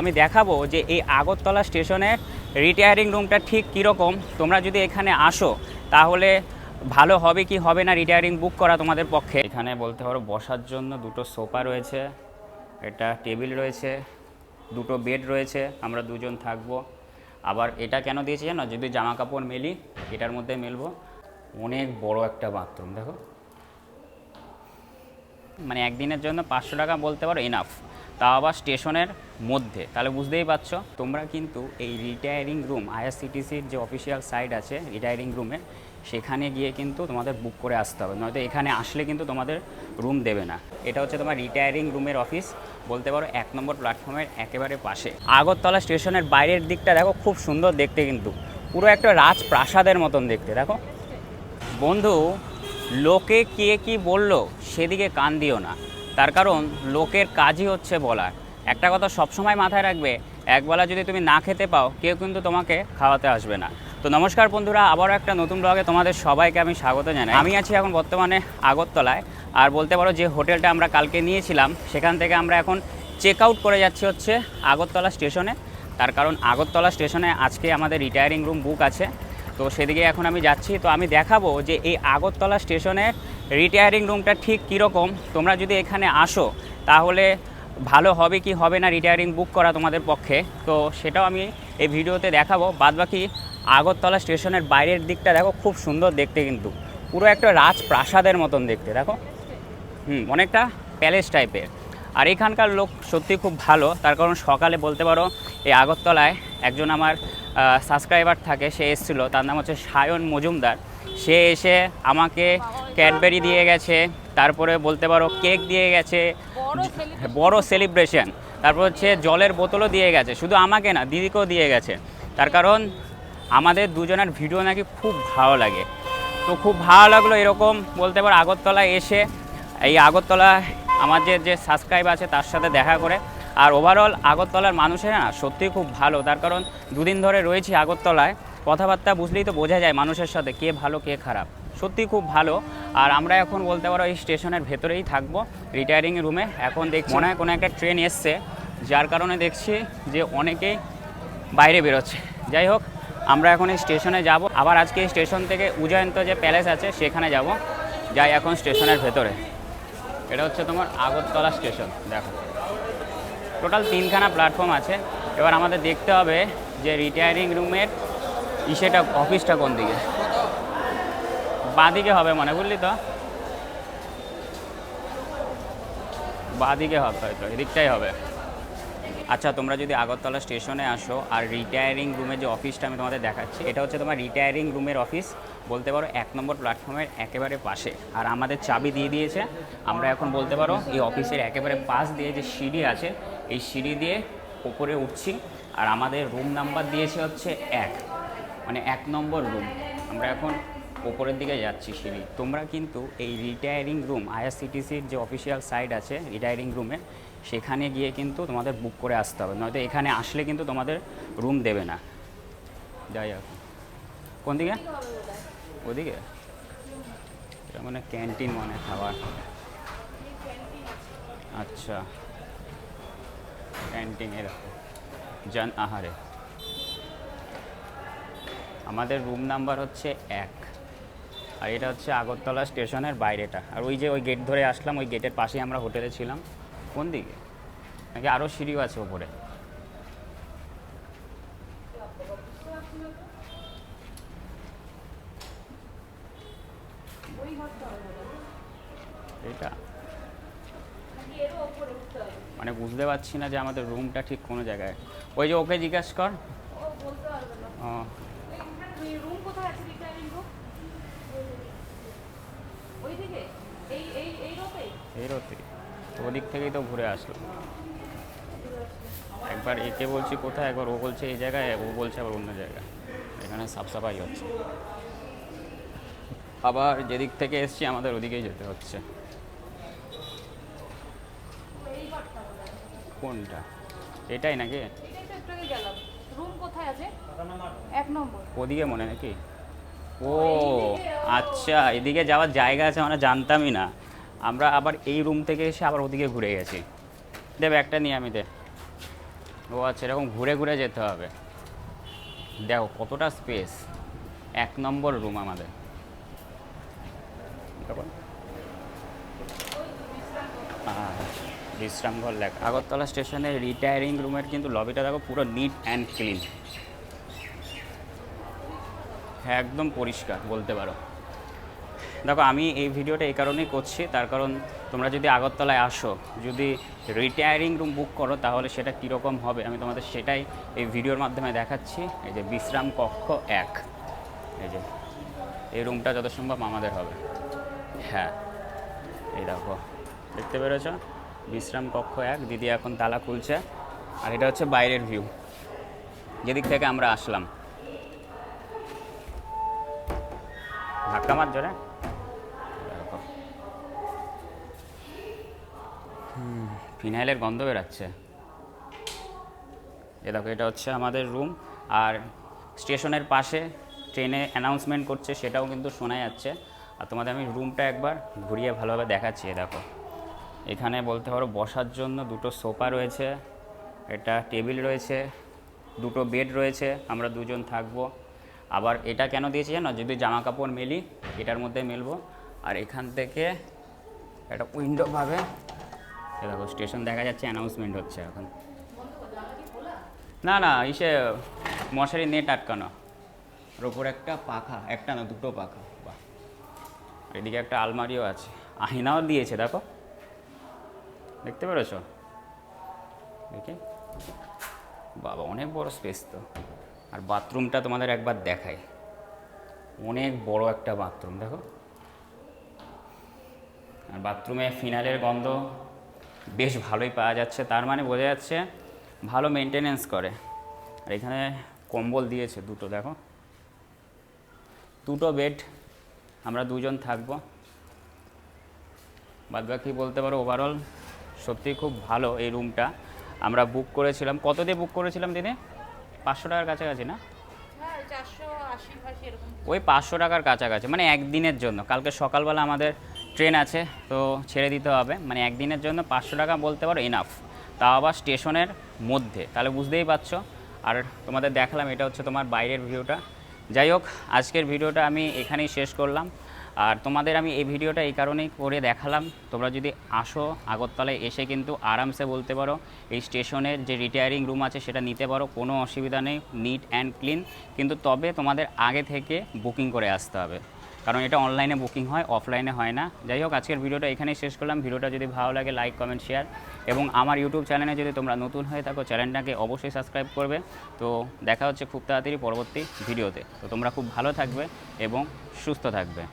আমি দেখাবো যে এই আগরতলা স্টেশনের রিটায়ারিং রুমটা ঠিক কীরকম। তোমরা যদি এখানে আসো, তাহলে ভালো হবে কি হবে না রিটায়ারিং বুক করা তোমাদের পক্ষে। এখানে বলতে পারো, বসার জন্য দুটো সোফা রয়েছে এটা টেবিল রয়েছে, দুটো বেড রয়েছে, আমরা দুজন থাকব। আবার এটা কেন দিয়েছি জানো? যদি জামা কাপড় মেলি, এটার মধ্যে মেলবো। অনেক বড় একটা বাথরুম দেখো। মানে একদিনের জন্য পাঁচশো টাকা বলতে পারো এনাফ তাও আবার স্টেশনের মধ্যে। তাহলে বুঝতেই পারছ? তোমরা কিন্তু এই রিটায়ারিং রুম আইআরসিটিসির যে অফিসিয়াল সাইট আছে রিটায়ারিং রুমে সেখানে গিয়ে কিন্তু তোমাদের বুক করে আসতে হবে। নয়তো এখানে আসলে কিন্তু তোমাদের রুম দেবে না। এটা হচ্ছে তোমার রিটায়ারিং রুমের অফিস বলতে পারো এক নম্বর প্ল্যাটফর্মের একেবারে পাশে। আগরতলা স্টেশনের বাইরের দিকটা দেখো, খুব সুন্দর দেখতে কিন্তু। পুরো একটা রাজপ্রাসাদের মতন দেখতে, দেখো। বন্ধু, লোকে কে কি বলল, সেদিকে কান দিও না। তার কারণ, লোকের কাজই হচ্ছে বলার। একটা কথা সবসময় মাথায় রাখবে, একবেলা যদি তুমি না খেতে পাও, কেউ কিন্তু তোমাকে খাওয়াতে আসবে না। তো নমস্কার বন্ধুরা, আবারও একটা নতুন ব্লগে তোমাদের সবাইকে আমি স্বাগত জানাই। আমি আছি এখন বর্তমানে আগরতলায়, আর বলতে পারো যে হোটেলটা আমরা কালকে নিয়েছিলাম, সেখান থেকে আমরা এখন চেক আউট করে যাচ্ছি হচ্ছে আগরতলা স্টেশনে। তার কারণ আগরতলা স্টেশনে আজকে আমাদের রিটায়ারিং রুম বুক আছে। তো সেদিকে এখন আমি যাচ্ছি। তো আমি দেখাবো যে এই আগরতলা স্টেশনের রিটায়ারিং রুমটা ঠিক কীরকম। তোমরা যদি এখানে আসো, তাহলে ভালো হবে কি হবে না রিটায়ারিং বুক করা তোমাদের পক্ষে, তো সেটাও আমি এই ভিডিওতে দেখাবো। বাদবাকি আগরতলা স্টেশনের বাইরের দিকটা দেখো, খুব সুন্দর দেখতে কিন্তু। পুরো একটা রাজপ্রাসাদের মতন দেখতে, দেখো। হুম, অনেকটা প্যালেস টাইপের আর এখানকার লোক সত্যি খুব ভালো, তার কারণ সকালে বলতে পারো, এই আগরতলায় একজন আমার সাবস্ক্রাইবার থাকে, সে এসেছিল, তার নাম হচ্ছে সায়ন মজুমদার। সে এসে আমাকে ক্যাডবেরি দিয়ে গেছে তারপরে বলতে পারো কেক দিয়ে গেছে বড় সেলিব্রেশন তারপর হচ্ছে জলের বোতলও দিয়ে গেছে শুধু আমাকে না দিদিকেও দিয়ে গেছে। তার কারণ আমাদের দুজনের ভিডিও নাকি খুব ভালো লাগে। তো খুব ভালো লাগল এরকম বলতে পারো আগরতলায় এসে এই আগরতলা আমাদের যে সাবস্ক্রাইব আছে তার সাথে দেখা করে। আর ওভারঅল আগরতলার মানুষেরা না সত্যিই খুব ভালো তার কারণ দুদিন ধরে রয়েছি আগরতলায়। কথাবার্তা বুঝলেই তো বোঝা যায় মানুষের সাথে কে ভালো কে খারাপ। সত্যি খুব ভালো। আর আমরা এখন বলতে পারো এই স্টেশনের ভেতরেই থাকব রিটায়ারিং রুমে এখন দেখছি মনে হয় কোনো একটা ট্রেন এসছে, যার কারণে দেখছি যে অনেকেই বাইরে বেরোচ্ছে। যাই হোক, আমরা এখন এই স্টেশনে যাব। আবার আজকে এই স্টেশন থেকে উজয়ন্ত যে প্যালেস আছে, সেখানে যাব। যাই এখন স্টেশনের ভেতরে। এটা হচ্ছে তোমার আগরতলা স্টেশন, দেখো। টোটাল তিনখানা প্ল্যাটফর্ম আছে। এবার আমাদের দেখতে হবে যে রিটায়ারিং রুমের ইসেটা অফিসটা কোন দিকে। বাঁদিকে হবে মনে, বুঝলি তো? বাঁদিকে হবে হয়তো, এদিকটাই হবে। আচ্ছা তোমরা যদি আগরতলা স্টেশনে আসো আর রিটায়ারিং রুমের যে অফিসটা আমি তোমাদের দেখাচ্ছি, এটা হচ্ছে তোমার রিটায়ারিং রুমের অফিস বলতে পারো এক নম্বর প্ল্যাটফর্মের একেবারে পাশে। আর আমাদের চাবি দিয়ে দিয়েছে। আমরা এখন বলতে পারো এই অফিসের একেবারে পাশ দিয়ে যে সিঁড়ি আছে, এই সিঁড়ি দিয়ে ওপরে উঠছি। আর আমাদের রুম নাম্বার দিয়েছে হচ্ছে এক। মানে এক নম্বর রুম আমরা এখন ওপরের দিকে যাচ্ছি সিঁড়ি। তোমরা কিন্তু এই রিটায়ারিং রুম আইআরসিটিসির যে অফিসিয়াল সাইট আছে রিটায়ারিং রুমে সেখানে গিয়ে কিন্তু তোমাদের বুক করে আসতে হবে। নয়তো এখানে আসলে কিন্তু তোমাদের রুম দেবে না। যাই হোক। কোন দিকে? ওদিকে? এটা মানে ক্যান্টিন মানে খাবার। আচ্ছা। ক্যান্টিন এরকম জন আহারে। আমাদের রুম নাম্বার হচ্ছে এক। আর এটা হচ্ছে আগরতলা স্টেশনের বাইরেটা। আর ওই যে ওই গেট ধরে আসলাম ওই গেটের পাশেই আমরা হোটেলে ছিলাম। কোন দিকে? নাকি আরও সিঁড়িও আছে ওপরে? এইটা। মানে বুঝতে পারছি না যে আমাদের রুমটা ঠিক কোনো জায়গায়। ওই যে ওকে জিজ্ঞাসা কর। ও ওইদিকে? এই এই এই রোতে এই রোতে তো ওদিক থেকেই তো ঘুরে আসলো। একবার একে বলছি কোথায় একবার ও বলছে এই জায়গায় ও বলছে আবার অন্য জায়গায়। এখানে সাফসাফাই হচ্ছে। আবার যেদিক থেকে এসছি আমাদের ওদিকেই যেতে হচ্ছে। কোনটা? এটাই নাকি? রুম কোথায় আছে? এক নম্বর। ওদিকে মনে নাকি ও আচ্ছা এদিকে যাওয়ার জায়গা আছে আমরা জানতামই না। আমরা আবার এই রুম থেকে এসে আবার ওদিকে ঘুরে গেছি। দেব একটা নিয়ে আমি দে। ও আচ্ছা এরকম ঘুরে ঘুরে যেতে হবে। দেখো, কতটা স্পেস এক নম্বর রুম আমাদের। বিশ্রামঘর লেখা। আগরতলা স্টেশনের রিটায়ারিং রুমের কিন্তু লবিটা দেখো পুরো নিট অ্যান্ড ক্লিন একদম পরিষ্কার বলতে পারো। দেখো, আমি এই ভিডিওটা এই কারণেই করছি, তার কারণ তোমরা যদি আগরতলায় আসো, যদি রিটায়ারিং রুম বুক করো, তাহলে সেটা কীরকম হবে? আমি তোমাদের সেটাই এই ভিডিওর মাধ্যমে দেখাচ্ছি। এই যে বিশ্রাম কক্ষ এক। এই যে, এই রুমটা যত সম্ভব আমাদের হবে। হ্যাঁ এই দেখো, দেখতে পেরেছ? বিশ্রাম কক্ষ এক, দিদি এখন তালা খুলছে। আর এটা হচ্ছে বাইরের ভিউ যেদিক থেকে আমরা আসলাম। ধাক্কা মার জোরে হুম, ফিনাইলের গন্ধ বেরাচ্ছে। এ দেখো এটা হচ্ছে আমাদের রুম। আর স্টেশনের পাশে ট্রেনে অ্যানাউন্সমেন্ট করছে সেটাও কিন্তু শোনা যাচ্ছে। আর তোমাদের আমি রুমটা একবার ঘুরিয়ে ভালোভাবে দেখাচ্ছি এ দেখো। এখানে বলতে পারো বসার জন্য দুটো সোফা রয়েছে এটা টেবিল রয়েছে দুটো বেড রয়েছে আমরা দুজন থাকব। আবার এটা কেন দিয়েছি জানো? যদি জামা কাপড় মেলি, এটার মধ্যে মেলবো। আর এখান থেকে একটা উইন্ডো পাবে। দেখো স্টেশন দেখা যাচ্ছে অ্যানাউন্সমেন্ট হচ্ছে এখন। না না, ইসে মশারি নেট আটকানো। আর ওপর একটা পাখা, একটা না, দুটো পাখা। বাহ। এদিকে একটা আলমারিও আছে। আয়নাও দিয়েছে, দেখো। দেখতে পেরেছ? দেখি। বাবা, অনেক বড় স্পেস তো। আর বাথরুমটা তোমাদের একবার দেখাই। অনেক বড় একটা বাথরুম, দেখো। আর বাথরুমে ফিনালের গন্ধ বেশ ভালোই পাওয়া যাচ্ছে। তার মানে বোঝা যাচ্ছে ভালো মেনটেনেন্স করে। আর এখানে কম্বল দিয়েছে দুটো, দেখো। দুটো বেড আমরা দুজন থাকব। বাদ বাকি বলতে পারো ওভারঅল সত্যি খুব ভালো এই রুমটা আমরা বুক করেছিলাম। কত দিয়ে বুক করেছিলাম দিদি? পাঁচশো টাকার কাছাকাছি না? হ্যাঁ ওই পাঁচশো টাকার কাছাকাছি মানে একদিনের জন্য। কালকে সকালবেলা আমাদের ট্রেন আছে তো ছেড়ে দিতে হবে। মানে একদিনের জন্য পাঁচশো টাকা বলতে পারো এনাফ তা আবার স্টেশনের মধ্যে তাহলে বুঝতেই পারছ। আর তোমাদের দেখালাম এটা হচ্ছে তোমার বাইরের ভিউটা যাই হোক আজকের ভিডিওটা আমি এখানেই শেষ করলাম। আর তোমাদের আমি এই ভিডিওটা এই কারণেই করে দেখালাম। তোমরা যদি আসো আগরতলায়, এসে কিন্তু আরামসে বলতে পারো, এই স্টেশনের যে রিটায়ারিং রুম আছে সেটা নিতে পারো, কোনো অসুবিধা নেই নিট অ্যান্ড ক্লিন কিন্তু তবে তোমাদের আগে থেকে বুকিং করে আসতে হবে। কারণ এটা অনলাইনে বুকিং হয় অফলাইনে হয় না। যাই হোক, আজকের ভিডিওটা এখানেই শেষ করলাম। ভিডিওটা যদি ভালো লাগে লাইক কমেন্ট শেয়ার এবং আমার ইউটিউব চ্যানেলে যদি তোমরা নতুন হয়ে থাকো চ্যানেলটাকে অবশ্যই সাবস্ক্রাইব করবে। তো দেখা হচ্ছে খুব তাড়াতাড়ি পরবর্তী ভিডিওতে। তো তোমরা খুব ভালো থাকবে এবং সুস্থ থাকবে।